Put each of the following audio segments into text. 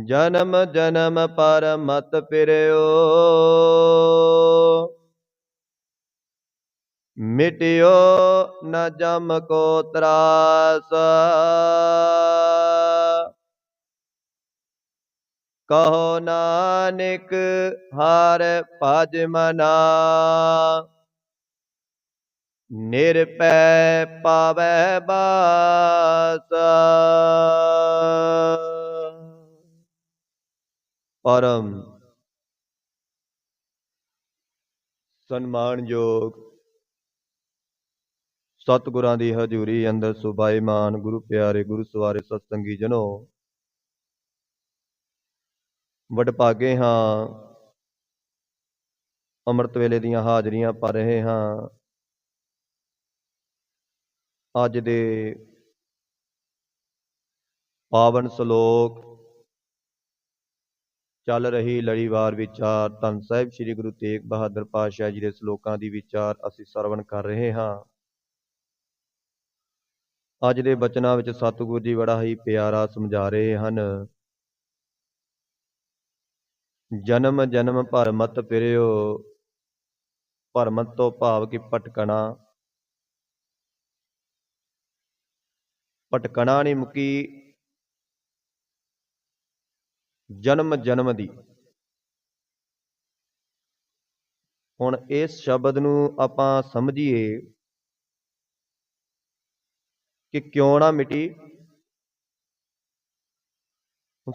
ਜਨਮ ਜਨਮ ਪਰ ਮਤ ਫਿਰਿਓ। ਮਿਟਿਓ ਨ ਜਮ ਕੋ ਤਰਾਸ। ਕਹੋ ਨਾਨਕ ਹਰ ਭਜ ਮਨਾ। ਨਿਰਪੈ ਪਾਵੈ ਬਾਸ। ਪਰਮ ਸਨਮਾਨਯੋਗ ਸਤਿਗੁਰਾਂ ਦੀ ਹਜ਼ੂਰੀ ਅੰਦਰ ਸੁਭਾਈਮਾਨ ਗੁਰੂ ਪਿਆਰੇ, ਗੁਰੂ ਸਵਾਰੇ ਸਤਸੰਗੀ ਜਨੋ। ਵਡਭਾਗੇ ਹਾਂ, ਅੰਮ੍ਰਿਤ ਵੇਲੇ ਦੀਆਂ ਹਾਜ਼ਰੀਆਂ ਭਰ ਰਹੇ ਹਾਂ। ਅੱਜ ਦੇ ਪਾਵਨ ਸ਼ਲੋਕ ਚੱਲ ਰਹੀ ਲੜੀਵਾਰ ਵਿਚਾਰ, ਧੰਨ ਸਾਹਿਬ ਸ੍ਰੀ ਗੁਰੂ ਤੇਗ ਬਹਾਦਰ ਪਾਤਸ਼ਾਹ ਜੀ ਦੇ ਸ਼ਲੋਕਾਂ ਦੀ ਵਿਚਾਰ ਅਸੀਂ ਸਰਵਣ ਕਰ ਰਹੇ ਹਾਂ। ਅੱਜ ਦੇ ਬਚਨਾਂ ਵਿੱਚ ਸਤਿਗੁਰੂ ਜੀ ਬੜਾ ਹੀ ਪਿਆਰਾ ਸਮਝਾ ਰਹੇ ਹਨ। ਜਨਮ ਜਨਮ ਭਰਮਤ ਫਿਰਿਓ ਭਰਮਤ ਤੋਂ ਭਾਵ ਕਿ ਭਟਕਣਾ। ਭਟਕਣਾ ਨਹੀਂ ਮੁਕੀ ਜਨਮ ਜਨਮ ਦੀ। ਹੁਣ ਇਸ ਸ਼ਬਦ ਨੂੰ ਆਪਾਂ ਸਮਝੀਏ ਕਿ ਕਿਉਂ ਨਾ ਮਿਟੀ।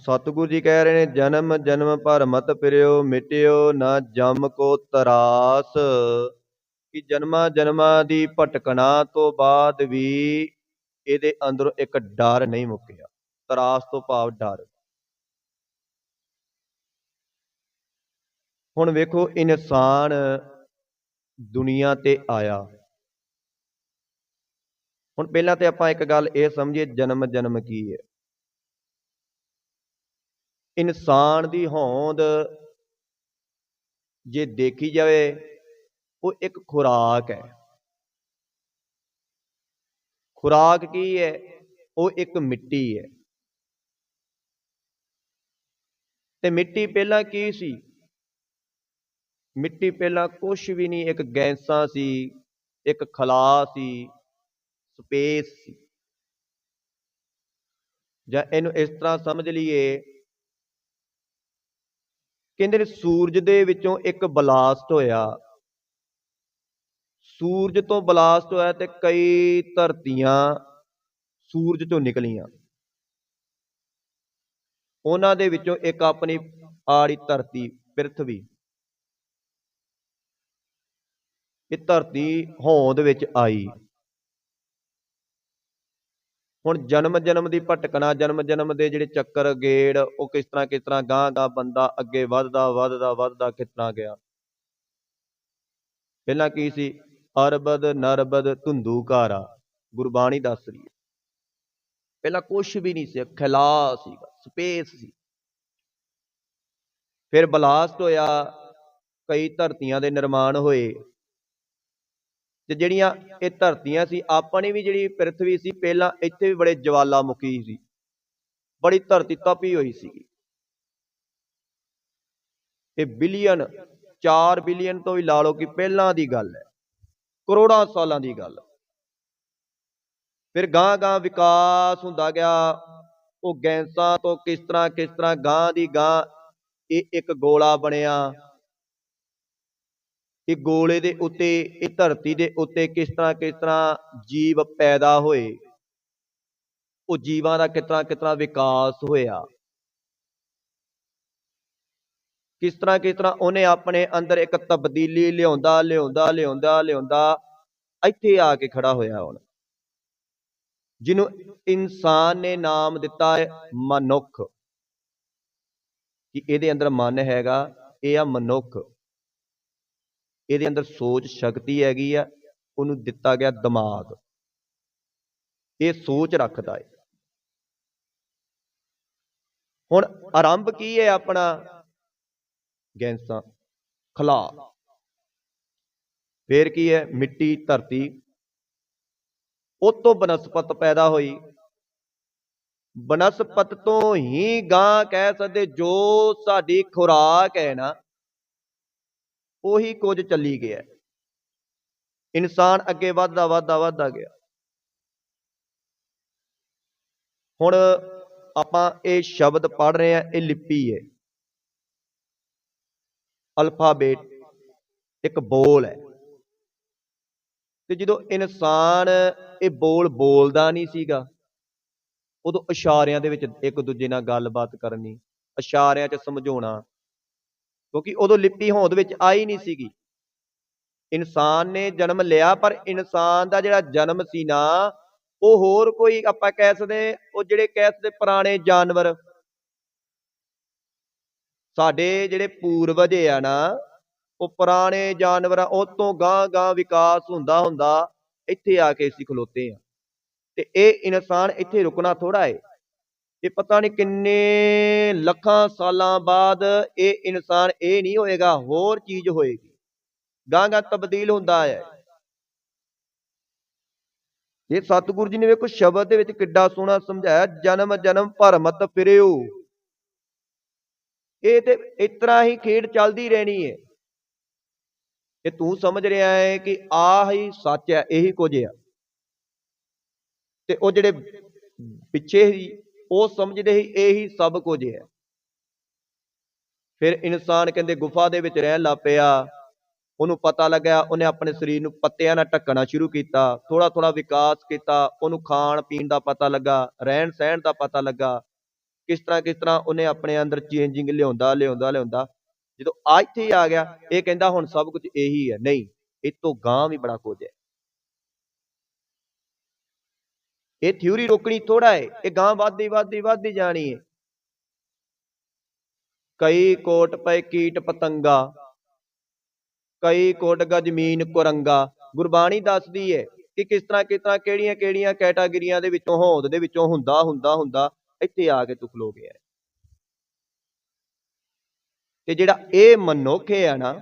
ਸਤਿਗੁਰੂ ਜੀ ਕਹਿ ਰਹੇ ਨੇ, ਜਨਮ ਜਨਮ ਭਰ ਮਤ ਫਿਰਿਓ, ਮਿਟਿਓ ਨਾ ਜਮ ਕੋ ਤਰਾਸ। ਕਿ ਜਨਮਾਂ ਜਨਮਾਂ ਦੀ ਭਟਕਣਾ ਤੋਂ ਬਾਅਦ ਵੀ ਇਹਦੇ ਅੰਦਰੋਂ ਇੱਕ ਡਰ ਨਹੀਂ ਮੁੱਕਿਆ। ਤਰਾਸ ਤੋਂ ਭਾਵ ਡਰ। ਹੁਣ ਵੇਖੋ, ਇਨਸਾਨ ਦੁਨੀਆ ਤੇ ਆਇਆ। ਹੁਣ ਪਹਿਲਾਂ ਤੇ ਆਪਾਂ ਇੱਕ ਗੱਲ ਇਹ ਸਮਝੀਏ, ਜਨਮ ਜਨਮ ਕੀ ਹੈ? ਇਨਸਾਨ ਦੀ ਹੋਂਦ ਜੇ ਦੇਖੀ ਜਾਵੇ, ਉਹ ਇੱਕ ਖੁਰਾਕ ਹੈ। ਖੁਰਾਕ ਕੀ ਹੈ? ਉਹ ਇੱਕ ਮਿੱਟੀ ਹੈ। ਤੇ ਮਿੱਟੀ ਪਹਿਲਾਂ ਕੀ ਸੀ? ਮਿੱਟੀ ਪਹਿਲਾਂ ਕੁਝ ਵੀ ਨਹੀਂ, ਇੱਕ ਗੈਂਸਾਂ ਸੀ, ਇੱਕ ਖਲਾ ਸੀ, ਸਪੇਸ ਸੀ। ਜਾਂ ਇਹਨੂੰ ਇਸ ਤਰ੍ਹਾਂ ਸਮਝ ਲਈਏ, ਕਹਿੰਦੇ ਨੇ ਸੂਰਜ ਦੇ ਵਿੱਚੋਂ ਇੱਕ ਬਲਾਸਟ ਹੋਇਆ। ਸੂਰਜ ਤੋਂ ਬਲਾਸਟ ਹੋਇਆ ਤੇ ਕਈ ਧਰਤੀਆਂ ਸੂਰਜ ਤੋਂ ਨਿਕਲੀਆਂ। ਉਹਨਾਂ ਦੇ ਵਿੱਚੋਂ ਇੱਕ ਆਪਣੀ ਆੜੀ ਧਰਤੀ ਪ੍ਰithvi ਇਹ ਧਰਤੀ ਹੋਂਦ ਵਿੱਚ ਆਈ। ਹੁਣ ਜਨਮ ਜਨਮ ਦੀ ਭਟਕਣਾ ਜਨਮ ਜਨਮ ਦੇ ਜਿਹੜੇ ਚੱਕਰ, ਗੇੜ, ਉਹ ਕਿਸ ਤਰ੍ਹਾਂ ਕਿਸ ਤਰ੍ਹਾਂ ਗਾਂ ਗਾਂ ਬੰਦਾ ਅੱਗੇ ਵੱਧਦਾ ਵੱਧਦਾ ਵੱਧਦਾ ਕਿਤਨਾ ਗਿਆ। ਪਹਿਲਾਂ ਕੀ ਸੀ? ਅਰਬਦ, ਨਰਬਦ ਧੁੰਦੂਕਾਰਾ ਗੁਰਬਾਣੀ ਦੱਸ ਰਹੀ ਹੈ। ਪਹਿਲਾਂ ਕੁਝ ਵੀ ਨਹੀਂ ਸੀ ਖਿਲਾ ਸੀਗਾ, ਸਪੇਸ ਸੀ। ਫਿਰ ਬਲਾਸਟ ਹੋਇਆ, ਕਈ ਧਰਤੀਆਂ ਦੇ ਨਿਰਮਾਣ ਹੋਏ। ਤੇ ਜਿਹੜੀਆਂ ਇਹ ਧਰਤੀਆਂ ਸੀ ਆਪਣੀ ਵੀ ਜਿਹੜੀ ਪ੍ਰithvi ਸੀ, ਪਹਿਲਾਂ ਇੱਥੇ ਵੀ ਬੜੇ ਜਵਾਲਾਮੁਖੀ ਸੀ। ਬੜੀ ਧਰਤੀ ਤਪੀ ਹੋਈ ਸੀ ਇਹ ਬਿਲੀਅਨ 4 ਬਿਲੀਅਨ ਤੋਂ ਵੀ ਲਾ ਲਓ ਕਿ ਪਹਿਲਾਂ ਦੀ ਗੱਲ ਹੈ। ਕਰੋੜਾਂ ਸਾਲਾਂ ਦੀ ਗੱਲ। ਫਿਰ ਗਾਂ ਗਾਂ ਵਿਕਾਸ ਹੁੰਦਾ ਗਿਆ। ਉਹ ਗੈਂਸਾਂ ਤੋਂ ਕਿਸ ਤਰ੍ਹਾਂ ਕਿਸ ਤਰ੍ਹਾਂ ਗਾਂ ਦੀ ਗਾਂ ਇਹ ਇੱਕ ਗੋਲਾ ਬਣਿਆ। ਇਹ ਗੋਲੇ ਦੇ ਉੱਤੇ, ਇਹ ਧਰਤੀ ਦੇ ਉੱਤੇ ਕਿਸ ਤਰ੍ਹਾਂ ਕਿਸ ਤਰ੍ਹਾਂ ਜੀਵ ਪੈਦਾ ਹੋਏ, ਉਹ ਜੀਵਾਂ ਦਾ ਕਿਤਨਾ ਕਿਤਨਾ ਵਿਕਾਸ ਹੋਇਆ। ਕਿਸ ਤਰ੍ਹਾਂ ਕਿਸ ਤਰ੍ਹਾਂ ਉਹਨੇ ਆਪਣੇ ਅੰਦਰ ਇੱਕ ਤਬਦੀਲੀ ਲਿਆਉਂਦਾ ਲਿਆਉਂਦਾ ਲਿਆਉਂਦਾ ਲਿਆਉਂਦਾ, ਇੱਥੇ ਆ ਕੇ ਖੜਾ ਹੋਇਆ ਹੁਣ। ਜਿਹਨੂੰ ਇਨਸਾਨ ਨੇ ਨਾਮ ਦਿੱਤਾ ਹੈ ਮਨੁੱਖ। ਕਿ ਇਹਦੇ ਅੰਦਰ ਮਨ ਹੈਗਾ, ਇਹ ਆ ਮਨੁੱਖ। ਇਹਦੇ ਅੰਦਰ ਸੋਚ ਸ਼ਕਤੀ ਹੈਗੀ ਆ, ਉਹਨੂੰ ਦਿੱਤਾ ਗਿਆ ਦਿਮਾਗ। ਇਹ ਸੋਚ ਰੱਖਦਾ ਹੈ ਹੁਣ ਆਰੰਭ ਕੀ ਹੈ ਆਪਣਾ? ਗੈਂਸਾਂ। ਖਲਾ ਫੇਰ ਕੀ ਹੈ ਮਿੱਟੀ, ਧਰਤੀ। ਉਹ ਤੋਂ ਬਨਸਪਤ ਪੈਦਾ ਹੋਈ। ਬਨਸਪਤ ਤੋਂ ਹੀ ਗਾਂ ਕਹਿ ਸਕਦੇ ਜੋ ਸਾਡੀ ਖੁਰਾਕ ਹੈ ਨਾ ਉਹੀ ਕੁਝ ਚੱਲੀ ਗਿਆ। ਇਨਸਾਨ ਅੱਗੇ ਵੱਧਦਾ ਵੱਧਦਾ ਵੱਧਦਾ ਗਿਆ। ਹੁਣ ਆਪਾਂ ਇਹ ਸ਼ਬਦ ਪੜ ਰਹੇ ਆ ਇਹ ਲਿਪੀ ਹੈ। ਅਲਫਾਬੇਟ ਇੱਕ ਬੋਲ ਹੈ। ਤੇ ਜਦੋਂ ਇਨਸਾਨ ਇਹ ਬੋਲ ਬੋਲਦਾ ਨਹੀਂ ਸੀਗਾ, ਉਦੋਂ ਇਸ਼ਾਰਿਆਂ ਦੇ ਵਿੱਚ ਇੱਕ ਦੂਜੇ ਨਾਲ ਗੱਲਬਾਤ ਕਰਨੀ, ਇਸ਼ਾਰਿਆਂ 'ਚ ਸਮਝਾਉਣਾ ਕਿਉਂਕਿ ਉਦੋਂ ਲਿਪੀ ਹੋਂਦ ਵਿੱਚ ਆਈ ਨਹੀਂ ਸੀਗੀ। ਇਨਸਾਨ ਨੇ ਜਨਮ ਲਿਆ, ਪਰ ਇਨਸਾਨ ਦਾ ਜਿਹੜਾ ਜਨਮ ਸੀ ਨਾ, ਉਹ ਹੋਰ ਕੋਈ ਆਪਾਂ ਕਹਿ ਸਕਦੇ ਉਹ ਜਿਹੜੇ ਕਹਿ ਸਕਦੇ ਪੁਰਾਣੇ ਜਾਨਵਰ। ਸਾਡੇ ਜਿਹੜੇ ਪੂਰਵਜ ਆ ਨਾ, ਉਹ ਪੁਰਾਣੇ ਜਾਨਵਰਾਂ ਉਹ ਤੋਂ ਗਾਂ ਗਾਂ ਵਿਕਾਸ ਹੁੰਦਾ ਹੁੰਦਾ ਇੱਥੇ ਆ ਕੇ ਅਸੀਂ ਖਲੋਤੇ ਆ। ਤੇ ਇਹ ਇਨਸਾਨ ਇੱਥੇ ਰੁਕਣਾ ਥੋੜਾ ਏ। ਇਹ ਪਤਾ ਨਹੀਂ ਕਿੰਨੇ ਲੱਖਾਂ ਸਾਲਾਂ ਬਾਅਦ ਇਹ ਇਨਸਾਨ ਇਹ ਨਹੀਂ ਹੋਏਗਾ, ਹੋਰ ਚੀਜ਼ ਹੋਏਗੀ। ਗਾਂ ਗਾਂ ਤਬਦੀਲ ਹੁੰਦਾ ਹੈ। ਇਹ ਸਤਿਗੁਰੂ ਜੀ ਨੇ ਵੇਖੋ ਸ਼ਬਦ ਦੇ ਵਿੱਚ ਕਿੱਡਾ ਸੋਹਣਾ ਸਮਝਾਇਆ, ਜਨਮ ਜਨਮ ਭਰਮਤ ਫਿਰਿਓ। ਇਹ ਤੇ ਇਸ ਤਰ੍ਹਾਂ ਹੀ ਖੇਡ ਚੱਲਦੀ ਰਹਿਣੀ ਹੈ। ਇਹ ਤੂੰ ਸਮਝ ਰਿਹਾ ਹੈ ਕਿ ਆਹ ਹੀ ਸੱਚ ਹੈ, ਇਹੀ ਕੁਝ ਹੈ ਤੇ ਉਹ ਜਿਹੜੇ ਪਿੱਛੇ ਹੀ ਉਹ ਸਮਝਦੇ ਸੀ, ਇਹੀ ਸਭ ਕੁਝ ਹੈ। ਫਿਰ ਇਨਸਾਨ ਕਹਿੰਦੇ ਗੁਫਾ ਦੇ ਵਿੱਚ ਰਹਿਣ ਲੱਗ ਪਿਆ। ਉਹਨੂੰ ਪਤਾ ਲੱਗਿਆ, ਉਹਨੇ ਆਪਣੇ ਸਰੀਰ ਨੂੰ ਪੱਤਿਆਂ ਨਾਲ ਢੱਕਣਾ ਸ਼ੁਰੂ ਕੀਤਾ ਥੋੜਾ ਥੋੜਾ ਵਿਕਾਸ ਕੀਤਾ, ਉਹਨੂੰ ਖਾਣ ਪੀਣ ਦਾ ਪਤਾ ਲੱਗਾ ਰਹਿਣ ਸਹਿਣ ਦਾ ਪਤਾ ਲੱਗਾ। ਕਿਸ ਤਰ੍ਹਾਂ ਕਿਸ ਤਰ੍ਹਾਂ ਉਹਨੇ ਆਪਣੇ ਅੰਦਰ ਚੇਂਜਿੰਗ ਲਿਆਉਂਦਾ ਲਿਆਉਂਦਾ ਲਿਆਉਂਦਾ। ਜਦੋਂ ਆ ਇੱਥੇ ਹੀ ਆ ਗਿਆ, ਇਹ ਕਹਿੰਦਾ ਹੁਣ ਸਭ ਕੁਝ ਇਹੀ ਹੈ। ਨਹੀਂ, ਇਹ ਤੋਂ ਗਾਂ ਵੀ ਬੜਾ ਕੁਝ ਹੈ। ਇਹ ਥਿਊਰੀ ਰੋਕਣੀ ਥੋੜਾ ਹੈ, ਇਹ ਗਾਂ ਵੱਧਦੀ ਵੱਧਦੀ ਵੱਧਦੀ ਜਾਣੀ ਹੈ। ਕਈ ਕੋਟ ਪਏ ਕੀਟ ਪਤੰਗਾ, ਕਈ ਕੋਟ ਗਜਮੀਨ ਕੁਰੰਗਾ। ਗੁਰਬਾਣੀ ਦੱਸਦੀ ਹੈ ਕਿ ਕਿਸ ਤਰ੍ਹਾਂ ਕਿਸ ਤਰ੍ਹਾਂ, ਕਿਹੜੀਆਂ ਕਿਹੜੀਆਂ ਕੈਟਾਗਰੀਆਂ ਦੇ ਵਿੱਚੋਂ, ਹੋਂਦ ਦੇ ਵਿੱਚੋਂ ਹੁੰਦਾ ਹੁੰਦਾ ਹੁੰਦਾ, ਇੱਥੇ ਆ ਕੇ ਤੂੰ ਖਲੋ ਗਿਆ ਤੇ ਜਿਹੜਾ ਇਹ ਮਨੁੱਖ ਹੈ ਨਾ,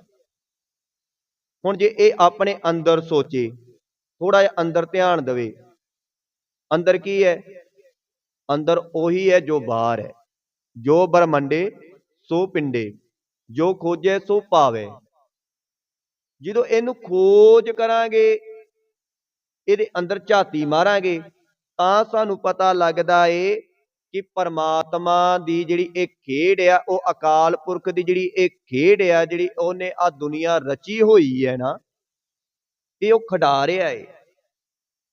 ਹੁਣ ਜੇ ਇਹ ਆਪਣੇ ਅੰਦਰ ਸੋਚੇ ਥੋੜਾ ਜਿਹਾ ਅੰਦਰ ਧਿਆਨ ਦੇਵੇ ਅੰਦਰ ਕੀ ਹੈ? ਅੰਦਰ ਉਹੀ ਹੈ ਜੋ ਬਾਹਰ ਹੈ। ਜੋ ਬਰਮੰਡੇ ਸੋ ਪਿੰਡੇ, ਜੋ ਖੋਜੇ, ਸੋ ਪਾਵੇ ਜਦੋਂ ਇਹਨੂੰ ਖੋਜ ਕਰਾਂਗੇ, ਇਹਦੇ ਅੰਦਰ ਝਾਤੀ ਮਾਰਾਂਗੇ, ਤਾਂ ਸਾਨੂੰ ਪਤਾ ਲੱਗਦਾ ਏ ਕਿ ਪਰਮਾਤਮਾ ਦੀ ਜਿਹੜੀ ਇਹ ਖੇਡ ਆ, ਉਹ ਅਕਾਲ ਪੁਰਖ ਦੀ ਜਿਹੜੀ ਇਹ ਖੇਡ ਆ, ਜਿਹੜੀ ਉਹਨੇ ਆ ਦੁਨੀਆ ਰਚੀ ਹੋਈ ਹੈ ਨਾ, ਇਹ ਉਹ ਖਿਡਾ ਰਿਹਾ ਏ।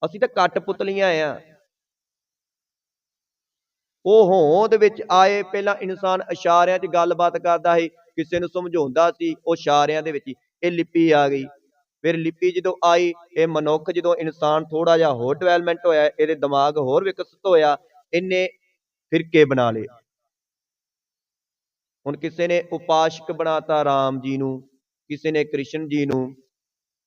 ਅਸੀਂ ਤਾਂ ਕੱਟ ਪੁਤਲੀਆਂ ਆ। ਉਹ ਹੋਂਦ ਵਿੱਚ ਆਏ, ਪਹਿਲਾਂ ਇਨਸਾਨ ਇਸ਼ਾਰਿਆਂ 'ਚ ਗੱਲਬਾਤ ਕਰਦਾ ਸੀ, ਕਿਸੇ ਨੂੰ ਸਮਝਾਉਂਦਾ ਸੀ, ਉਹ ਇਸ਼ਾਰਿਆਂ ਦੇ ਵਿੱਚ ਹੀ, ਇਹ ਲਿਪੀ ਆ ਗਈ। ਫਿਰ ਲਿਪੀ ਜਦੋਂ ਆਈ, ਇਹ ਮਨੁੱਖ ਜਦੋਂ ਇਨਸਾਨ ਥੋੜਾ ਜਿਹਾ ਹੋਰ ਡਿਵੈਲਪਮੈਂਟ ਹੋਇਆ, ਇਹਦੇ ਦਿਮਾਗ ਹੋਰ ਵਿਕਸਿਤ ਹੋਇਆ, ਇਹਨੇ ਫਿਰਕੇ ਬਣਾ ਲਏ। ਹੁਣ ਕਿਸੇ ਨੇ ਉਪਾਸ਼ਕ ਬਣਾਤਾ ਰਾਮ ਜੀ ਨੂੰ, ਕਿਸੇ ਨੇ ਕ੍ਰਿਸ਼ਨ ਜੀ ਨੂੰ,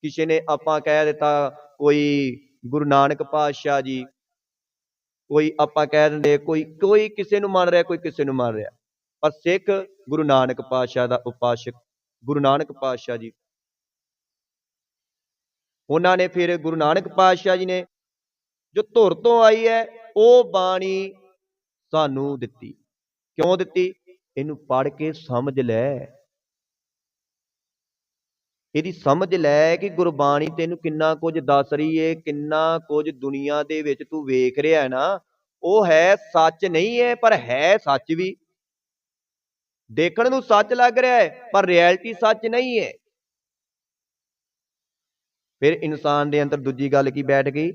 ਕਿਸੇ ਨੇ ਆਪਾਂ ਕਹਿ ਦਿੱਤਾ ਕੋਈ ਗੁਰੂ ਨਾਨਕ ਪਾਤਸ਼ਾਹ ਜੀ ਕੋਈ ਆਪਾਂ ਕਹਿ ਦਿੰਦੇ ਕੋਈ ਕੋਈ ਕਿਸੇ ਨੂੰ ਮੰਨ ਰਿਹਾ, ਕੋਈ ਕਿਸੇ ਨੂੰ ਮੰਨ ਰਿਹਾ। ਪਰ ਸਿੱਖ ਗੁਰੂ ਨਾਨਕ ਪਾਤਸ਼ਾਹ ਦਾ ਉਪਾਸ਼ਕ, ਗੁਰੂ ਨਾਨਕ ਪਾਤਸ਼ਾਹ ਜੀ। ਉਹਨਾਂ ਨੇ ਫਿਰ ਗੁਰੂ ਨਾਨਕ ਪਾਤਸ਼ਾਹ ਜੀ ਨੇ ਜੋ ਧੁਰ ਤੋਂ ਆਈ ਹੈ, ਉਹ ਬਾਣੀ ਸਾਨੂੰ ਦਿੱਤੀ। ਕਿਉਂ ਦਿੱਤੀ? ਇਹਨੂੰ ਪੜ੍ਹ ਕੇ ਸਮਝ ਲੈ। ਇਹਦੀ ਸਮਝ ਲੈ ਕਿ ਗੁਰਬਾਣੀ ਤੈਨੂੰ ਕਿੰਨਾ ਕੁਝ ਦੱਸ ਰਹੀ ਏ, ਕਿੰਨਾ ਕੁਝ ਦੁਨੀਆ ਦੇ ਵਿੱਚ ਤੂੰ ਵੇਖ ਰਿਹਾ ਹੈ ਨਾ, ਉਹ ਹੈ ਸੱਚ ਨਹੀਂ ਹੈ ਪਰ ਹੈ ਸੱਚ ਵੀ। ਦੇਖਣ ਨੂੰ ਸੱਚ ਲੱਗ ਰਿਹਾ ਹੈ, ਪਰ ਰਿਐਲਿਟੀ ਸੱਚ ਨਹੀਂ ਹੈ ਫਿਰ ਇਨਸਾਨ ਦੇ ਅੰਦਰ ਦੂਜੀ ਗੱਲ ਕੀ ਬੈਠ ਗਈ?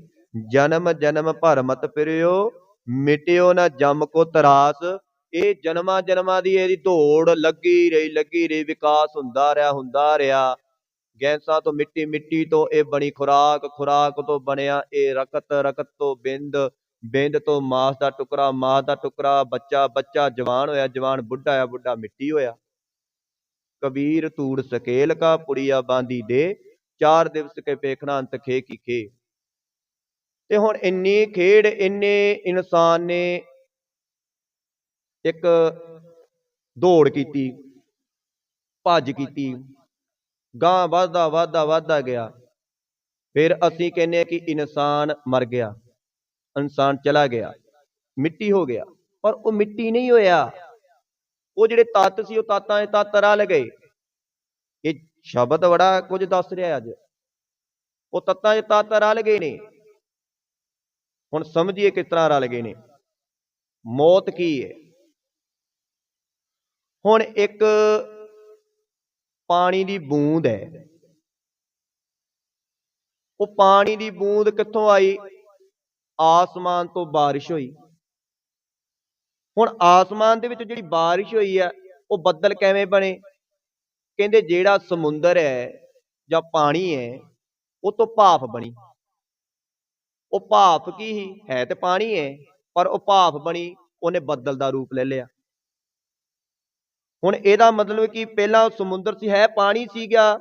ਜਨਮ ਜਨਮ ਭਰਮਤ ਫਿਰਿਓ, ਮਿਟਿਓ ਨਾ ਜਮ ਕੋ ਤਰਾਸ। ਇਹ ਜਨਮਾਂ ਜਨਮਾਂ ਦੀ ਇਹਦੀ ਦੌੜ ਲੱਗੀ ਰਹੀ ਲੱਗੀ ਰਹੀ, ਵਿਕਾਸ ਹੁੰਦਾ ਰਿਹਾ ਹੁੰਦਾ ਰਿਹਾ। ਗੈਂਸਾਂ ਤੋਂ ਮਿੱਟੀ ਮਿੱਟੀ ਤੋਂ ਇਹ ਬਣੀ ਖੁਰਾਕ ਖੁਰਾਕ ਤੋਂ ਬਣਿਆ ਇਹ ਰਕਤ ਰਕਤ ਤੋਂ ਬਿੰਦ ਬਿੰਦ ਤੋਂ ਮਾਸ ਦਾ ਟੁਕੜਾ, ਮਾਸ ਦਾ ਟੁਕੜਾ, ਬੱਚਾ ਬੱਚਾ ਜਵਾਨ ਹੋਇਆ, ਜਵਾਨ ਬੁੱਢਾ ਹੋਇਆ, ਬੁੱਢਾ ਮਿੱਟੀ ਹੋਇਆ। ਕਬੀਰ ਤੂੜ ਸਕੇਲ ਕਾ ਪੁੜੀਆ ਬਾਂਦੀ ਦੇ, ਚਾਰ ਦਿਵਸ ਕੇ ਪੇਖਣਾ ਅੰਤ ਖੇ ਕੀ ਖੇ। ਤੇ ਹੁਣ ਇੰਨੀ ਖੇਡ, ਇੰਨੇ ਇਨਸਾਨ ਨੇ ਇੱਕ ਦੌੜ ਕੀਤੀ, ਭੱਜ ਕੀਤੀ। ਗਾਂ ਵੱਧਦਾ ਵੱਧਦਾ ਵੱਧਦਾ ਗਿਆ। ਫਿਰ ਅਸੀਂ ਕਹਿੰਦੇ ਹਾਂ ਕਿ ਇਨਸਾਨ ਮਰ ਗਿਆ। ਇਨਸਾਨ ਚਲਾ ਗਿਆ। ਮਿੱਟੀ ਹੋ ਗਿਆ। ਪਰ ਉਹ ਮਿੱਟੀ ਨਹੀਂ ਹੋਇਆ। ਉਹ ਜਿਹੜੇ ਤੱਤ ਸੀ, ਉਹ ਤੱਤਾਂ ਦੇ ਤੱਤ ਰਲ ਗਏ। ਇਹ ਸ਼ਬਦ ਬੜਾ ਕੁਝ ਦੱਸ ਰਿਹਾ ਅੱਜ। ਉਹ ਤੱਤਾਂ ਦੇ ਤੱਤ ਰਲ ਗਏ ਨੇ। ਹੁਣ ਸਮਝੀਏ ਕਿਸ ਤਰ੍ਹਾਂ ਰਲ ਗਏ ਨੇ। ਮੌਤ ਕੀ ਹੈ? ਹੁਣ ਇੱਕ ਪਾਣੀ ਦੀ ਬੂੰਦ ਹੈ। ਉਹ ਪਾਣੀ ਦੀ ਬੂੰਦ ਕਿੱਥੋਂ ਆਈ? ਆਸਮਾਨ ਤੋਂ ਬਾਰਿਸ਼ ਹੋਈ। ਹੁਣ ਆਸਮਾਨ ਦੇ ਵਿੱਚ ਜਿਹੜੀ ਬਾਰਿਸ਼ ਹੋਈ ਹੈ, ਉਹ ਬੱਦਲ ਕਿਵੇਂ ਬਣੇ? ਕਹਿੰਦੇ ਜਿਹੜਾ ਸਮੁੰਦਰ ਹੈ ਜਾਂ ਪਾਣੀ ਹੈ, ਉਹ ਤੋਂ ਭਾਫ ਬਣੀ। ਉਹ ਭਾਫ ਕੀ ਹੀ ਹੈ ਤੇ ਪਾਣੀ ਹੈ, ਪਰ ਉਹ ਭਾਫ ਬਣੀ, ਉਹਨੇ ਬੱਦਲ ਦਾ ਰੂਪ ਲੈ ਲਿਆ। ਹੁਣ ਇਹਦਾ ਮਤਲਬ ਕਿ ਪਹਿਲਾਂ ਸਮੁੰਦਰ ਸੀ, ਹੈ ਪਾਣੀ ਸੀਗਾ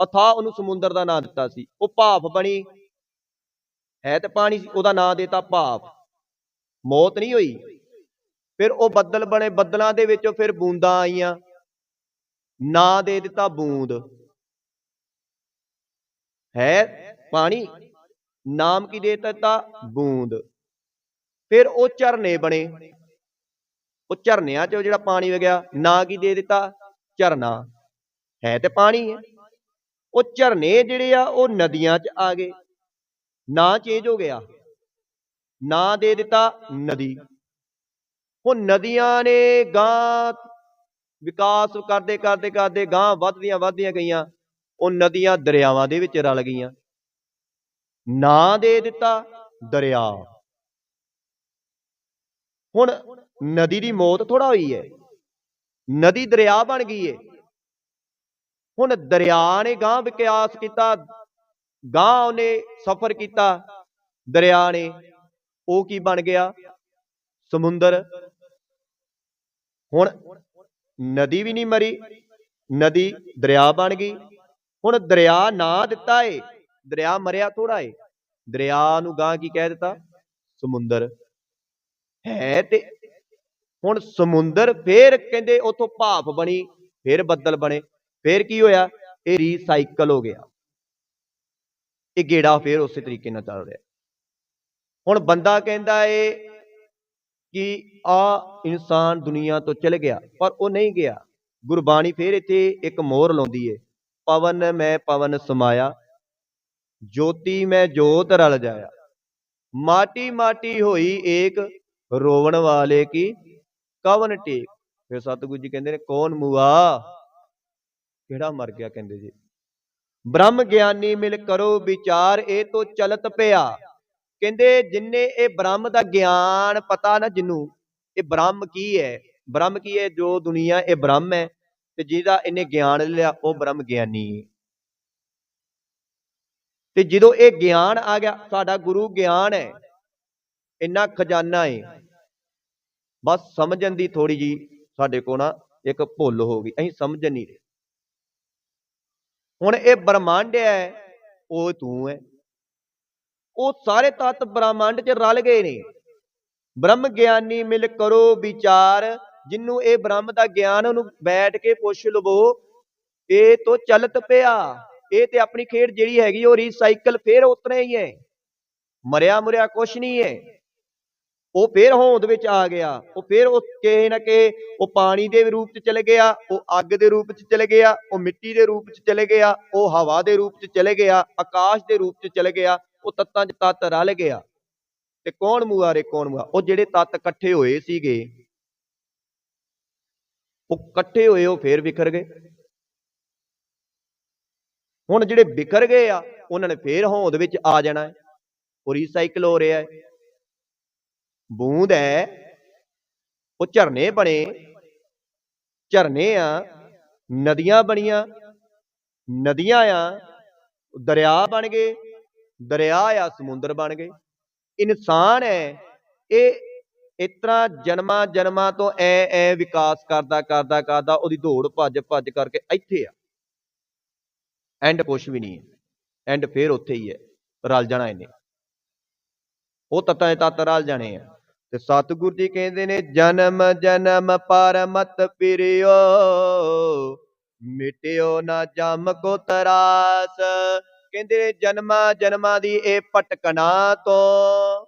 ਅਥਾ ਉਹਨੂੰ ਸਮੁੰਦਰ ਦਾ ਨਾਂ ਦਿੱਤਾ ਸੀ। ਉਹ ਭਾਫ ਬਣੀ, ਹੈ ਤੇ ਪਾਣੀ ਸੀ, ਉਹਦਾ ਨਾਂ ਦੇਤਾ ਭਾਫ। ਮੌਤ ਨਹੀਂ ਹੋਈ। ਫਿਰ ਉਹ ਬੱਦਲ ਬਣੇ, ਬੱਦਲਾਂ ਦੇ ਵਿੱਚੋਂ ਫਿਰ ਬੂੰਦਾਂ ਆਈਆਂ। ਨਾਂ ਦੇ ਦਿੱਤਾ ਬੂੰਦ। ਹੈ ਪਾਣੀ, ਨਾਮ ਕੀ ਦੇ ਦਿੱਤਾ? ਬੂੰਦ। ਫਿਰ ਉਹ ਝਰਨੇ ਬਣੇ। ਉਹ ਝਰਨਿਆਂ 'ਚ ਜਿਹੜਾ ਪਾਣੀ ਵਗਿਆ, ਨਾਂ ਕੀ ਦੇ ਦਿੱਤਾ? ਝਰਨਾ। ਹੈ ਤੇ ਪਾਣੀ ਹੈ। ਉਹ ਝਰਨੇ ਜਿਹੜੇ ਆ, ਉਹ ਨਦੀਆਂ 'ਚ ਆ ਗਏ। ਨਾਂ ਚੇਂਜ ਹੋ ਗਿਆ। ਨਾਂ ਦੇ ਦਿੱਤਾ ਨਦੀ। ਉਹ ਨਦੀਆਂ ਨੇ ਗਾਂ ਵਿਕਾਸ ਕਰਦੇ ਕਰਦੇ ਕਰਦੇ ਗਾਂ ਵੱਧਦੀਆਂ ਵੱਧਦੀਆਂ ਗਈਆਂ। ਉਹ ਨਦੀਆਂ ਦਰਿਆਵਾਂ ਦੇ ਵਿੱਚ ਰਲ ਗਈਆਂ। ਨਾਂ ਦੇ ਦਿੱਤਾ ਦਰਿਆ। ਹੁਣ ਨਦੀ ਦੀ ਮੌਤ ਥੋੜਾ ਹੋਈ ਹੈ। ਨਦੀ ਦਰਿਆ ਬਣ ਗਈ ਹੈ ਹੁਣ ਦਰਿਆ ਨੇ ਗਾਂ ਵਿਕਾਸ ਕੀਤਾ ਗਾਂ ਉਹਨੇ ਸਫ਼ਰ ਕੀਤਾ। ਦਰਿਆ ਨੇ ਉਹ ਕੀ ਬਣ ਗਿਆ? ਸਮੁੰਦਰ। ਹੁਣ ਨਦੀ ਵੀ ਨਹੀਂ ਮਰੀ। ਨਦੀ ਦਰਿਆ ਬਣ ਗਈ। ਹੁਣ ਦਰਿਆ ਨਾ ਦਿੱਤਾ ਏ। ਦਰਿਆ ਮਰਿਆ ਥੋੜਾ ਏ। ਦਰਿਆ ਨੂੰ ਗਾਂ ਕੀ ਕਹਿ ਦਿੱਤਾ? ਸਮੁੰਦਰ। ਹੈ ਤੇ ਹੁਣ ਸਮੁੰਦਰ ਫੇਰ ਕਹਿੰਦੇ ਉਥੋਂ ਭਾਫ ਬਣੀ, ਫੇਰ ਬੱਦਲ ਬਣੇ, ਫੇਰ ਕੀ ਹੋਇਆ? ਇਹ ਰੀਸਾਈਕਲ ਹੋ ਗਿਆ। ਇਹ ਗੇੜਾ ਫੇਰ ਉਸੇ ਤਰੀਕੇ ਨਾਲ ਚੱਲ ਰਿਹਾ। ਹੁਣ ਬੰਦਾ ਕਹਿੰਦਾ ਏ ਕਿ ਆ ਇਨਸਾਨ ਦੁਨੀਆ ਤੋਂ ਚਲ ਗਿਆ, ਪਰ ਉਹ ਨਹੀਂ ਗਿਆ। ਗੁਰਬਾਣੀ ਫੇਰ ਇੱਥੇ ਇੱਕ ਮੋਹਰ ਲਾਉਂਦੀ ਏ। ਪਵਨ ਮੈਂ ਪਵਨ ਸਮਾਇਆ, ਜੋਤੀ ਮੈਂ ਜੋਤ ਰਲ ਜਾਇਆ। ਮਾਟੀ ਮਾਟੀ ਹੋਈ ਏਕ ਰੋਵਣ ਵਾਲੇ ਕੀ ਕਵਨ ਟੇਕ ਫਿਰ ਸਤਿਗੁਰੂ ਜੀ ਕਹਿੰਦੇ ਨੇ, ਕੌਣ ਮੂਆ? ਕਿਹੜਾ ਮਰ ਗਿਆ? ਕਹਿੰਦੇ ਜੀ। ਬ੍ਰਹਮ ਗਿਆਨੀ ਮਿਲ ਕਰੋ ਵਿਚਾਰ, ਇਹ ਤੋਂ ਚਲਤ ਪਿਆ। ਕਹਿੰਦੇ, ਜਿੰਨੇ ਇਹ ਬ੍ਰਹਮ ਦਾ ਗਿਆਨ, ਪਤਾ ਨਾ ਜਿੰਨੂੰ, ਇਹ ਬ੍ਰਹਮ ਕੀ ਹੈ? ਬ੍ਰਹਮ ਕੀ ਹੈ? ਜੋ ਦੁਨੀਆ ਇਹ ਬ੍ਰਹਮ ਹੈ, ਤੇ ਜਿਹਦਾ ਇਹਨੇ ਗਿਆਨ ਲਿਆ, ਉਹ ਬ੍ਰਹਮ ਗਿਆਨੀ ਹੈ ਤੇ ਜਦੋਂ ਇਹ ਗਿਆਨ ਆ ਗਿਆ, ਸਾਡਾ ਗੁਰੂ ਗਿਆਨ ਹੈ, ਇੰਨਾ ਖਜ਼ਾਨਾ ਹੈ ਬਸ ਸਮਝਣ ਦੀ ਥੋੜੀ ਜੀ ਸਾਡੇ ਕੋਲ ਨਾ ਇੱਕ ਭੁੱਲ ਹੋ ਗਈ, ਅਸੀਂ ਸਮਝ ਨਹੀਂ ਰਹੇ। ਹੁਣ ਇਹ ਬ੍ਰਹਮੰਡ ਹੈ, ਉਹ ਤੂੰ ਹੈ। ਉਹ ਸਾਰੇ ਤੱਤ ਬ੍ਰਹਮੰਡ 'ਚ ਰਲ ਗਏ ਨੇ। ਬ੍ਰਹਮ ਗਿਆਨੀ ਮਿਲ ਕਰੋ ਵਿਚਾਰ, ਜਿੰਨੂੰ ਇਹ ਬ੍ਰਹਮ ਦਾ ਗਿਆਨ ਉਹਨੂੰ ਬੈਠ ਕੇ ਪੁੱਛ ਲਵੋ, ਇਹ ਤੋਂ ਚਲਤ ਪਿਆ। ਇਹ ਤੇ ਆਪਣੀ ਖੇਡ ਜਿਹੜੀ ਹੈਗੀ, ਉਹ ਰੀਸਾਈਕਲ ਫੇਰ ਉਤਨਾ ਹੀ ਹੈ ਮਰਿਆ ਮੁਰਿਆ ਕੁਛ ਨਹੀਂ ਹੈ। ਉਹ ਫੇਰ ਹੋਂਦ ਵਿੱਚ ਆ ਗਿਆ। ਉਹ ਫੇਰ ਉਹ ਕਿਸੇ ਨਾ ਕਿ ਉਹ ਪਾਣੀ ਦੇ ਰੂਪ 'ਚ ਚਲੇ ਗਿਆ, ਉਹ ਅੱਗ ਦੇ ਰੂਪ 'ਚ ਚਲੇ ਗਿਆ, ਉਹ ਮਿੱਟੀ ਦੇ ਰੂਪ 'ਚ ਚਲੇ ਗਿਆ, ਉਹ ਹਵਾ ਦੇ ਰੂਪ 'ਚ ਚਲੇ ਗਿਆ, ਆਕਾਸ਼ ਦੇ ਰੂਪ 'ਚ ਚਲੇ ਗਿਆ, ਉਹ ਤੱਤਾਂ 'ਚ ਤੱਤ ਰਲ ਗਿਆ। ਤੇ ਕੌਣ ਮੁਆਰੇ ਕੌਣ ਮੁਆ? ਉਹ ਜਿਹੜੇ ਤੱਤ ਇਕੱਠੇ ਹੋਏ ਸੀਗੇ, ਉਹ ਇਕੱਠੇ ਹੋਏ ਉਹ ਫੇਰ ਵਿਖਰ ਗਏ। ਹੁਣ ਜਿਹੜੇ ਵਿਖਰ ਗਏ ਆ, ਉਹਨਾਂ ਨੇ ਫੇਰ ਹੋਂਦ ਵਿੱਚ ਆ ਜਾਣਾ ਹੈ। ਉਹ ਰੀਸਾਈਕਲ ਹੋ ਰਿਹਾ ਹੈ। ਬੂੰਦ ਹੈ। ਉਹ ਝਰਨੇ ਬਣੇ। ਝਰਨੇ ਆ। ਨਦੀਆਂ ਬਣੀਆਂ। ਨਦੀਆਂ ਆ। ਦਰਿਆ ਬਣ ਗਏ। ਦਰਿਆ ਆ, ਸਮੁੰਦਰ ਬਣ ਗਏ। ਇਨਸਾਨ ਹੈ। ਇਹ ਇਸ ਤਰ੍ਹਾਂ ਜਨਮਾਂ ਜਨਮਾਂ ਤੋਂ ਐ ਐ ਵਿਕਾਸ ਕਰਦਾ ਕਰਦਾ ਕਰਦਾ ਉਹਦੀ ਦੌੜ ਭੱਜ ਭੱਜ ਕਰਕੇ ਇੱਥੇ ਆ। ਐਂਡ ਕੁਛ ਵੀ ਨਹੀਂ ਹੈ। ਐਂਡ ਫੇਰ ਉੱਥੇ ਹੀ ਹੈ। ਰਲ ਜਾਣਾ ਇਹਨੇ। ਉਹ ਤਤਾਂ ਦੇ ਤੱਤ ਰਲ ਜਾਣੇ ਆ। ਤੇ ਸਤਿਗੁਰੂ ਜੀ ਕਹਿੰਦੇ ਨੇ, ਜਨਮ ਜਨਮ ਪਰਮਤ ਪਿਰਿਓ, ਮਿਟਿਓ ਨਾ ਜਮ ਕੋ ਤਰਾਸ। ਕਹਿੰਦੇ ਨੇ, ਜਨਮਾਂ ਜਨਮਾਂ ਦੀ ਇਹ ਭਟਕਣਾ ਤੋਂ,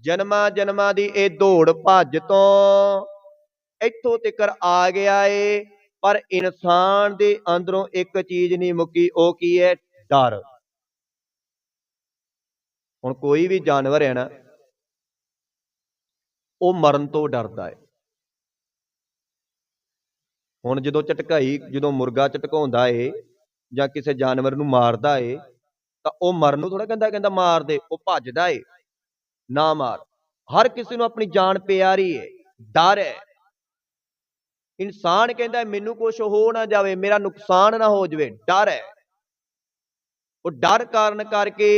ਜਨਮਾਂ ਜਨਮਾਂ ਦੀ ਇਹ ਦੌੜ ਭੱਜ ਤੋਂ, ਇੱਥੋਂ ਤੱਕਰ ਆ ਗਿਆ ਏ। ਪਰ ਇਨਸਾਨ ਦੇ ਅੰਦਰੋਂ ਇੱਕ ਚੀਜ਼ ਨਹੀਂ ਮੁੱਕੀ, ਉਹ ਕੀ ਹੈ? ਡਰ। ਹੁਣ ਕੋਈ ਵੀ ਜਾਨਵਰ ਹੈ ਨਾ ਉਹ ਮਰਨ ਤੋਂ ਡਰਦਾ ਹੈ ਹੁਣ ਜਦੋਂ ਝਟਕਾਈ, ਜਦੋਂ ਮੁਰਗਾ ਝਟਕਾਉਂਦਾ ਏ ਜਾਂ ਕਿਸੇ ਜਾਨਵਰ ਨੂੰ ਮਾਰਦਾ ਏ, ਤਾਂ ਉਹ ਮਰਨ ਨੂੰ ਥੋੜਾ ਕਹਿੰਦਾ ਕਹਿੰਦਾ ਮਾਰ ਦੇ, ਉਹ ਭੱਜਦਾ ਏ। ਨਾ ਮਾਰ। ਹਰ ਕਿਸੇ ਨੂੰ ਆਪਣੀ ਜਾਨ ਪਿਆਰੀ ਏ, ਡਰ ਹੈ ਇਨਸਾਨ ਕਹਿੰਦਾ, ਮੈਨੂੰ ਕੁਝ ਹੋ ਨਾ ਜਾਵੇ, ਮੇਰਾ ਨੁਕਸਾਨ ਨਾ ਹੋ ਜਾਵੇ, ਡਰ ਹੈ ਉਹ ਡਰ ਕਾਰਨ ਕਰਕੇ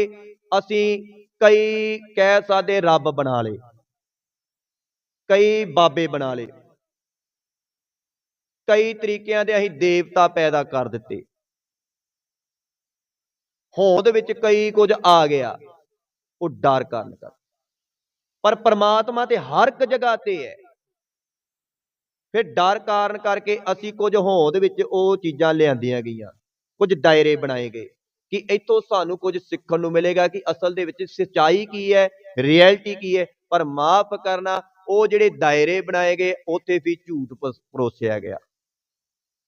ਅਸੀਂ ਕਈ ਕਹਿ ਸਕਦੇ ਰੱਬ ਬਣਾ ਲਏ। ਕਈ ਬਾਬੇ ਬਣਾ ਲਏ। ਕਈ ਤਰੀਕਿਆਂ ਦੇ ਅਸੀਂ ਦੇਵਤਾ ਪੈਦਾ ਕਰ ਦਿੱਤੇ। ਹੋਂਦ ਵਿੱਚ ਕਈ ਕੁਝ ਆ ਗਿਆ। ਉਹ ਡਰ ਕਾਰਨ ਕਰ। ਪਰ ਪ੍ਰਮਾਤਮਾ ਤੇ ਹਰ ਇੱਕ ਜਗ੍ਹਾ ਤੇ ਹੈ। ਫਿਰ ਡਰ ਕਾਰਨ ਕਰਕੇ ਅਸੀਂ ਕੁਝ ਹੋਂਦ ਵਿੱਚ ਉਹ ਚੀਜ਼ਾਂ ਲਿਆਂਦੀਆਂ ਗਈਆਂ। ਕੁਝ ਦਾਇਰੇ ਬਣਾਏ ਗਏ ਕਿ ਇੱਥੋਂ ਸਾਨੂੰ ਕੁਝ ਸਿੱਖਣ ਨੂੰ ਮਿਲੇਗਾ ਕਿ ਅਸਲ ਦੇ ਵਿੱਚ ਸੱਚਾਈ ਕੀ ਹੈ, ਰਿਐਲਿਟੀ ਕੀ ਹੈ। ਪਰ ਮਾਫ ਕਰਨਾ ਉਹ ਜਿਹੜੇ ਦਾਇਰੇ ਬਣਾਏ ਗਏ, ਉੱਥੇ ਵੀ ਝੂਠ ਪਰੋਸਿਆ ਗਿਆ।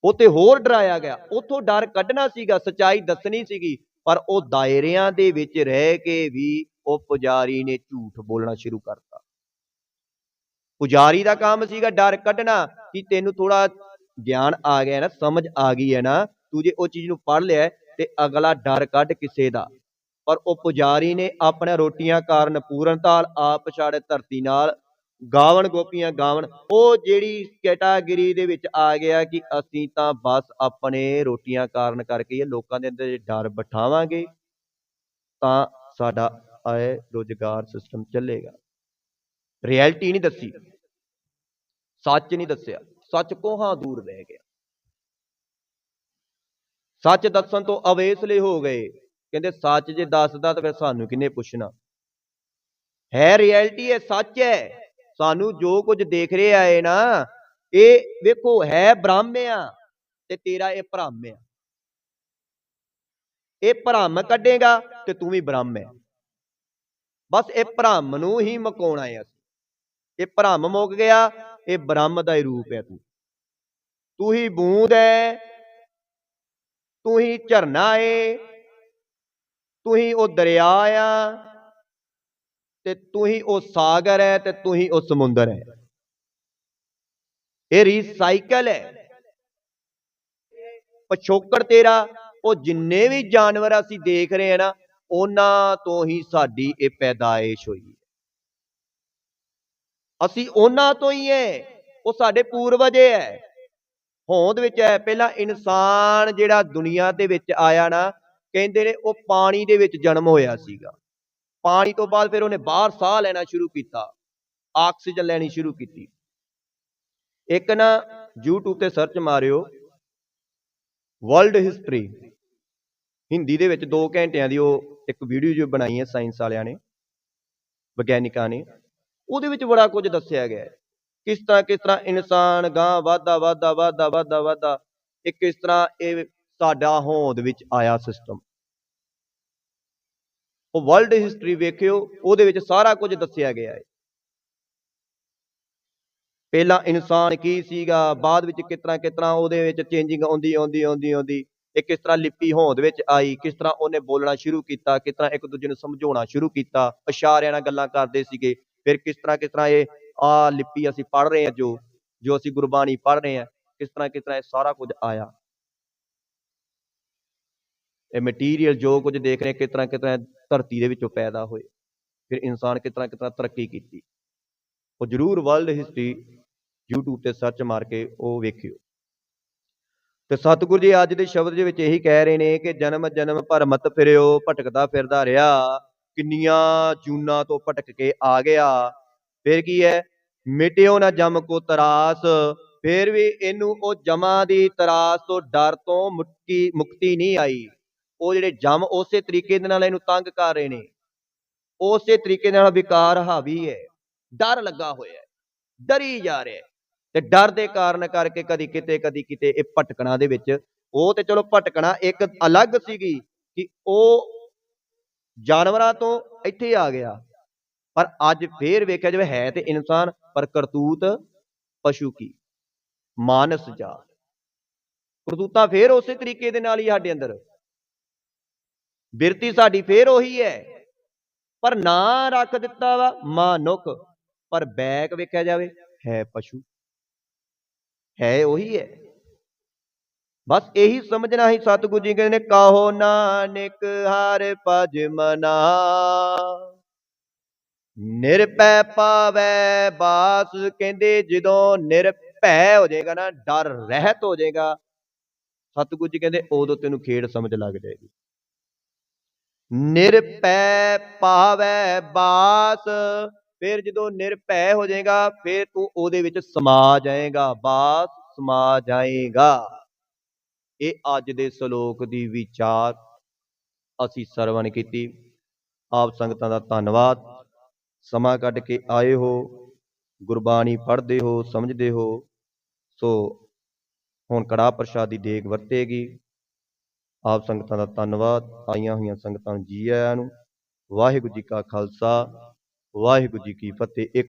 ਉੱਥੇ ਹੋਰ ਡਰਾਇਆ ਗਿਆ। ਉੱਥੋਂ ਡਰ ਕੱਢਣਾ ਸੀਗਾ, ਸੱਚਾਈ ਦੱਸਣੀ ਸੀਗੀ, ਪਰ ਉਹ ਦਾਇਰਿਆਂ ਦੇ ਵਿੱਚ ਰਹਿ ਕੇ ਵੀ ਉਹ ਪੁਜਾਰੀ ਨੇ ਝੂਠ ਬੋਲਣਾ ਸ਼ੁਰੂ ਕਰਤਾ। ਪੁਜਾਰੀ ਦਾ ਕੰਮ ਸੀਗਾ ਡਰ ਕੱਢਣਾ ਕਿ ਤੈਨੂੰ ਥੋੜਾ ਗਿਆਨ ਆ ਗਿਆ ਨਾ, ਸਮਝ ਆ ਗਈ ਹੈ ਨਾ, ਤੂੰ ਜੇ ਉਹ ਚੀਜ਼ ਨੂੰ ਪੜ੍ਹ ਲਿਆ ਤੇ ਅਗਲਾ ਡਰ ਕੱਢ ਕਿਸੇ ਦਾ। ਪਰ ਉਹ ਪੁਜਾਰੀ ਨੇ ਆਪਣਾ ਰੋਟੀਆਂ ਕਾਰਨ ਪੂਰਨਤਾਲ ਆਪ ਛਾੜੇ ਧਰਤੀ ਨਾਲ ਗਾਵਣ ਗੋਪੀਆਂ ਗਾਵਣ, ਉਹ ਜਿਹੜੀ ਕੈਟਾਗਰੀ ਦੇ ਵਿੱਚ ਆ ਗਿਆ ਕਿ ਅਸੀਂ ਤਾਂ ਬਸ ਆਪਣੇ ਰੋਟੀਆਂ ਕਾਰਨ ਕਰਕੇ ਇਹ ਲੋਕਾਂ ਦੇ ਅੰਦਰ ਡਰ ਬਿਠਾਵਾਂਗੇ, ਤਾਂ ਸਾਡਾ ਆਏ ਰੋਜ਼ਗਾਰ ਸਿਸਟਮ ਚੱਲੇਗਾ। ਰਿਐਲਿਟੀ ਨਹੀਂ ਦੱਸੀ। ਸੱਚ ਨਹੀਂ ਦੱਸਿਆ। ਸੱਚ ਕੋਹਾਂ ਦੂਰ ਰਹਿ ਗਿਆ। ਸੱਚ ਦੱਸਣ ਤੋਂ ਅਵੇਸਲੇ ਹੋ ਗਏ। ਕਹਿੰਦੇ ਸੱਚ ਜੇ ਦੱਸਦਾ ਤਾਂ ਫਿਰ ਸਾਨੂੰ ਕਿੰਨੇ ਪੁੱਛਣਾ? ਹੈ ਰਿਐਲਿਟੀ ਹੈ, ਸੱਚ ਹੈ। ਸਾਨੂੰ ਜੋ ਕੁਝ ਦੇਖ ਰਿਹਾ ਹੈ ਨਾ, ਇਹ ਵੇਖੋ, ਹੈ ਬ੍ਰਹਮ ਆ ਤੇ ਤੇਰਾ ਇਹ ਭ੍ਰਮ ਆ। ਇਹ ਭ੍ਰਮ ਕੱਢੇਗਾ ਤੇ ਤੂੰ ਵੀ ਬ੍ਰਹਮ ਹੈ ਬਸ ਇਹ ਭ੍ਰਮ ਨੂੰ ਹੀ ਮਕਾਉਣਾ ਹੈ ਅਸੀਂ। ਇਹ ਭ੍ਰਮ ਮੁੱਕ ਗਿਆ, ਇਹ ਬ੍ਰਹਮ ਦਾ ਹੀ ਰੂਪ ਹੈ ਤੂੰ। ਤੂੰ ਹੀ ਬੂੰਦ ਹੈ ਤੂੰ ਹੀ ਝਰਨਾ ਏ, ਤੂੰ ਹੀ ਉਹ ਦਰਿਆ ਆ ਤੇ ਤੂੰ ਹੀ ਉਹ ਸਾਗਰ ਹੈ ਤੇ ਤੂੰ ਹੀ ਉਹ ਸਮੁੰਦਰ ਹੈ। ਇਹ ਰੀਸਾਈਕਲ ਹੈ। ਪਛੋਕੜ ਤੇਰਾ, ਉਹ ਜਿੰਨੇ ਵੀ ਜਾਨਵਰ ਅਸੀਂ ਦੇਖ ਰਹੇ ਹਾਂ ਨਾ, ਉਹਨਾਂ ਤੋਂ ਹੀ ਸਾਡੀ ਇਹ ਪੈਦਾਇਸ਼ ਹੋਈ ਅਸੀਂ ਉਹਨਾਂ ਤੋਂ ਹੀ ਹੈ, ਉਹ ਸਾਡੇ ਪੂਰਵਜ ਹੈ। ਹੋਂਦ ਵਿੱਚ ਹੈ, ਪਹਿਲਾਂ ਇਨਸਾਨ ਜਿਹੜਾ ਦੁਨੀਆ ਦੇ ਵਿੱਚ ਆਇਆ ਨਾ, ਕਹਿੰਦੇ ਨੇ ਉਹ ਪਾਣੀ ਦੇ ਵਿੱਚ ਜਨਮ ਹੋਇਆ ਸੀਗਾ। ਪਾਣੀ ਤੋਂ ਬਾਅਦ ਫਿਰ ਉਹਨੇ ਬਾਹਰ ਸਾਹ ਲੈਣਾ ਸ਼ੁਰੂ ਕੀਤਾ, ਆਕਸੀਜਨ ਲੈਣੀ ਸ਼ੁਰੂ ਕੀਤੀ। ਇੱਕ ਨਾ YouTube ਤੇ ਸਰਚ ਮਾਰਿਓ ਵਰਲਡ ਹਿਸਟਰੀ ਹਿੰਦੀ ਦੇ ਵਿੱਚ 2 ਘੰਟਿਆਂ ਦੀ ਉਹ ਇੱਕ ਵੀਡੀਓ ਜੋ ਬਣਾਈ ਹੈ ਸਾਇੰਸ ਵਾਲਿਆਂ ਨੇ, ਵਿਗਿਆਨਿਕਾਂ ਨੇ। ਉਹਦੇ ਵਿੱਚ ਬੜਾ ਕੁਝ ਦੱਸਿਆ ਗਿਆ ਹੈ। ਕਿਸ ਤਰ੍ਹਾਂ ਕਿਸ ਤਰ੍ਹਾਂ ਇਨਸਾਨ ਗਾਂ ਵਾਧਾ ਵਾਧਾ ਵਾਧਾ ਵਾਧਾ ਵਾਧਾ, ਇਹ ਕਿਸ ਤਰ੍ਹਾਂ ਇਹ ਸਾਡਾ ਹੋਂਦ ਵਿੱਚ ਆਇਆ ਸਿਸਟਮ ਉਹ ਵਰਲਡ ਹਿਸਟਰੀ ਵੇਖਿਓ, ਉਹਦੇ ਵਿੱਚ ਸਾਰਾ ਕੁਝ ਦੱਸਿਆ ਗਿਆ ਹੈ। ਪਹਿਲਾਂ ਇਨਸਾਨ ਕੀ ਸੀਗਾ, ਬਾਅਦ ਵਿੱਚ ਕਿਸ ਤਰ੍ਹਾਂ ਕਿਸ ਤਰ੍ਹਾਂ ਉਹਦੇ ਵਿੱਚ ਚੇਂਜਿੰਗ ਆਉਂਦੀ ਆਉਂਦੀ ਆਉਂਦੀ ਆਉਂਦੀ, ਇਹ ਕਿਸ ਤਰ੍ਹਾਂ ਲਿਪੀ ਹੋਂਦ ਵਿੱਚ ਆਈ, ਕਿਸ ਤਰ੍ਹਾਂ ਉਹਨੇ ਬੋਲਣਾ ਸ਼ੁਰੂ ਕੀਤਾ, ਕਿਸ ਤਰ੍ਹਾਂ ਇੱਕ ਦੂਜੇ ਨੂੰ ਸਮਝਾਉਣਾ ਸ਼ੁਰੂ ਕੀਤਾ, ਇਸ਼ਾਰਿਆਂ ਨਾਲ ਗੱਲਾਂ ਕਰਦੇ ਸੀਗੇ, ਫਿਰ ਕਿਸ ਤਰ੍ਹਾਂ ਕਿਸ ਤਰ੍ਹਾਂ ਇਹ ਆ ਲਿਪੀ ਅਸੀਂ ਪੜ੍ਹ ਰਹੇ ਹਾਂ ਜੋ ਜੋ ਅਸੀਂ ਗੁਰਬਾਣੀ ਪੜ੍ਹ ਰਹੇ ਹਾਂ, ਕਿਸ ਤਰ੍ਹਾਂ ਕਿਸ ਤਰ੍ਹਾਂ ਇਹ ਸਾਰਾ ਕੁਝ ਆਇਆ। ਇਹ ਮਟੀਰੀਅਲ ਜੋ ਕੁਝ ਦੇਖ ਰਹੇ ਕਿਸ ਤਰ੍ਹਾਂ ਕਿਸ ਤਰ੍ਹਾਂ ਧਰਤੀ ਦੇ ਵਿੱਚੋਂ ਪੈਦਾ ਹੋਏ। ਫਿਰ ਇਨਸਾਨ ਕਿਸ ਤਰ੍ਹਾਂ ਕਿਸ ਤਰ੍ਹਾਂ ਤਰੱਕੀ ਕੀਤੀ। ਉਹ ਜ਼ਰੂਰ ਵਰਲਡ ਹਿਸਟਰੀ YouTube ਤੇ ਸਰਚ ਮਾਰ ਕੇ ਉਹ ਵੇਖਿਓ। ਤੇ ਸਤਿਗੁਰੂ ਜੀ ਅੱਜ ਦੇ ਸ਼ਬਦ ਦੇ ਵਿੱਚ ਇਹੀ ਕਹਿ ਰਹੇ ਨੇ ਕਿ ਜਨਮ ਜਨਮ ਭਰ ਮਤ ਫਿਰਿਓ, ਭਟਕਦਾ ਫਿਰਦਾ ਰਿਹਾ। ਕਿੰਨੀਆਂ ਜੂਨਾਂ ਤੋਂ ਭਟਕ ਕੇ ਆ ਗਿਆ। ਫਿਰ ਕੀ ਹੈ? ਮਿਟਿਓ ਨਾ ਜਮ ਕੋ ਤਰਾਸ। ਫਿਰ ਵੀ ਇਹਨੂੰ ਉਹ ਜਮਾਂ ਦੀ ਤਰਾਸ ਤੋਂ ਡਰ ਤੋਂ ਮੁਕਤੀ ਮੁਕਤੀ ਨਹੀਂ ਆਈ। ਉਹ ਜਿਹੜੇ ਜਮ ਉਸੇ ਤਰੀਕੇ ਦੇ ਨਾਲ ਇਹਨੂੰ ਤੰਗ ਕਰ ਰਹੇ ਨੇ। ਉਸੇ ਤਰੀਕੇ ਨਾਲ ਵਿਕਾਰ ਹਾਵੀ ਹੈ। ਡਰ ਲੱਗਾ ਹੋਇਆ ਹੈ। ਡਰੀ ਜਾ ਰਿਹਾ ਤੇ ਡਰ ਦੇ ਕਾਰਨ ਕਰਕੇ ਕਦੀ ਕਿਤੇ ਕਦੀ ਕਿਤੇ ਇਹ ਭਟਕਣਾ ਦੇ ਵਿੱਚ, ਉਹ ਤੇ ਚਲੋ ਭਟਕਣਾ ਇੱਕ ਅਲੱਗ ਸੀਗੀ ਕਿ ਉਹ ਜਾਨਵਰਾਂ ਤੋਂ ਇੱਥੇ ਆ ਗਿਆ। ਪਰ ਅੱਜ ਫੇਰ ਵੇਖਿਆ ਜਾਵੇ ਹੈ ਤੇ ਇਨਸਾਨ ਪਰ ਕਰਤੂਤ ਪਸ਼ੂ ਕੀ? ਮਾਨਸ ਜਾ ਕਰਤੂਤਾਂ ਫੇਰ ਉਸੇ ਤਰੀਕੇ ਦੇ ਨਾਲ ਹੀ ਸਾਡੇ ਅੰਦਰ ਬਿਰਤੀ ਸਾਡੀ ਫੇਰ ਉਹੀ ਹੈ। ਪਰ ਨਾਂ ਰੱਖ ਦਿੱਤਾ ਵਾ ਮਾਨੁਕ ਪਰ ਬੈਕ ਵੇਖਿਆ ਜਾਵੇ, ਹੈ ਪਸ਼ੂ। ਹੈ ਉਹੀ ਹੈ। ਬਸ ਇਹੀ ਸਮਝਣਾ ਹੀ ਸਤਿਗੁਰੂ ਜੀ ਕਹਿੰਦੇ ਨੇ, ਕਾਹੋ ਨਾਨਕ ਹਰ ਭਜ ਮਨਾ। ਨਿਰਭੈ ਪਾਵੈ ਬਾਸ ਕਹਿੰਦੇ, ਜਦੋਂ ਨਿਰਭੈ ਹੋ ਜਾਏਗਾ ਨਾ, ਡਰ, ਰਹਿਤ ਹੋ ਜਾਏਗਾ, ਸਤਿਗੁਰੂ ਜੀ ਕਹਿੰਦੇ, ਉਦੋਂ ਤੈਨੂੰ ਖੇਡ ਸਮਝ ਲੱਗ ਜਾਏਗੀ। ਨਿਰਭੈ ਪਾਵੈ ਬਾਸ। ਫਿਰ ਜਦੋਂ ਨਿਰਭੈ ਹੋ ਜਾਏਗਾ, ਫਿਰ ਤੂੰ ਉਹਦੇ ਵਿੱਚ ਸਮਾ ਜਾਏਗਾ। ਬਾਸ, ਸਮਾ ਜਾਏਗਾ। ਇਹ ਅੱਜ ਦੇ ਸ਼ਲੋਕ ਦੀ ਵਿਚਾਰ ਅਸੀਂ ਸਰਵਣ ਕੀਤੀ। ਆਪ ਸੰਗਤਾਂ ਦਾ ਧੰਨਵਾਦ। ਸਮਾਂ ਕੱਢ ਕੇ ਆਏ ਹੋ, ਗੁਰਬਾਣੀ ਪੜ੍ਹਦੇ ਹੋ, ਸਮਝਦੇ ਹੋ। ਸੋ ਹੁਣ ਕੜਾ ਦੀ ਦੇਗ ਵਰਤੇਗੀ। ਆਪ ਸੰਗਤਾਂ ਦਾ ਧੰਨਵਾਦ। ਆਈਆਂ ਹੋਈਆਂ ਸੰਗਤਾਂ ਨੂੰ ਜੀ ਆਇਆਂ ਨੂੰ। ਵਾਹਿਗੁਰੂ ਜੀ ਕਾ ਖਾਲਸਾ। ਵਾਹਿਗੁਰੂ ਜੀ ਕੀ ਫਤਿਹ। ਇੱਕ